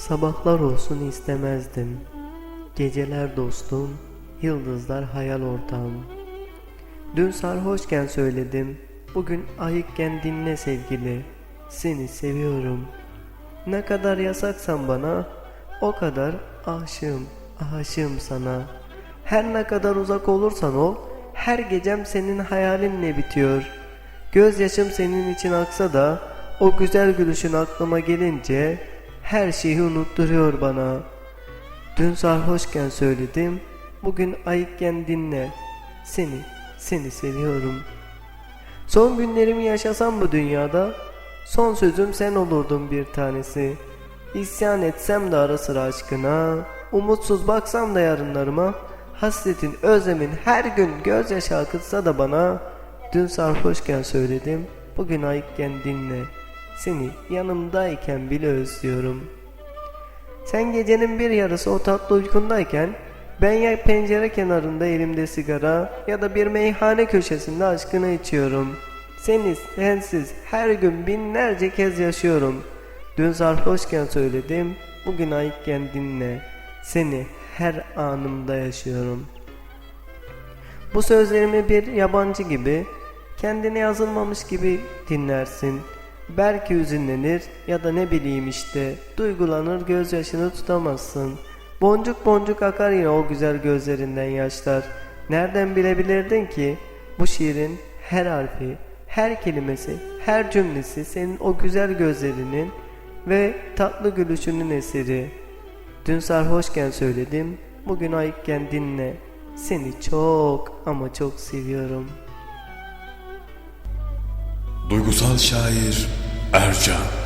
Sabahlar olsun istemezdim. Geceler dostum, yıldızlar hayal ortağım. Dün sarhoşken söyledim, bugün ayıkken dinle sevgili. Seni seviyorum. Ne kadar yasaksan bana, o kadar aşığım, aşığım sana. Her ne kadar uzak olursan ol, her gecem senin hayalinle bitiyor. Gözyaşım senin için aksa da, o güzel gülüşün aklıma gelince, her şeyi unutturuyor bana. Dün sarhoşken söyledim, bugün ayıkken dinle. Seni, seni seviyorum. Son günlerimi yaşasam bu dünyada, son sözüm sen olurdun bir tanesi. İsyan etsem de ara sıra aşkına, umutsuz baksam da yarınlarıma, hasretin, özlemin her gün gözyaşı akıtsa da bana, dün sarhoşken söyledim, bugün ayıkken dinle. Seni yanımdayken bile özlüyorum. Sen gecenin bir yarısı o tatlı uykundayken ben ya pencere kenarında elimde sigara ya da bir meyhane köşesinde aşkını içiyorum. Seni sensiz her gün binlerce kez yaşıyorum. Dün sarhoşken söyledim, bugün ayıkken dinle. Seni her anımda yaşıyorum. Bu sözlerimi bir yabancı gibi, kendine yazılmamış gibi dinlersin. Belki hüzünlenir ya da ne bileyim işte, duygulanır gözyaşını tutamazsın. Boncuk boncuk akar yine o güzel gözlerinden yaşlar. Nereden bilebilirdin ki bu şiirin her harfi, her kelimesi, her cümlesi senin o güzel gözlerinin ve tatlı gülüşünün eseri. Dün sarhoşken söyledim, bugün ayıkken dinle. Seni çok ama çok seviyorum. Duygusal şair Ercan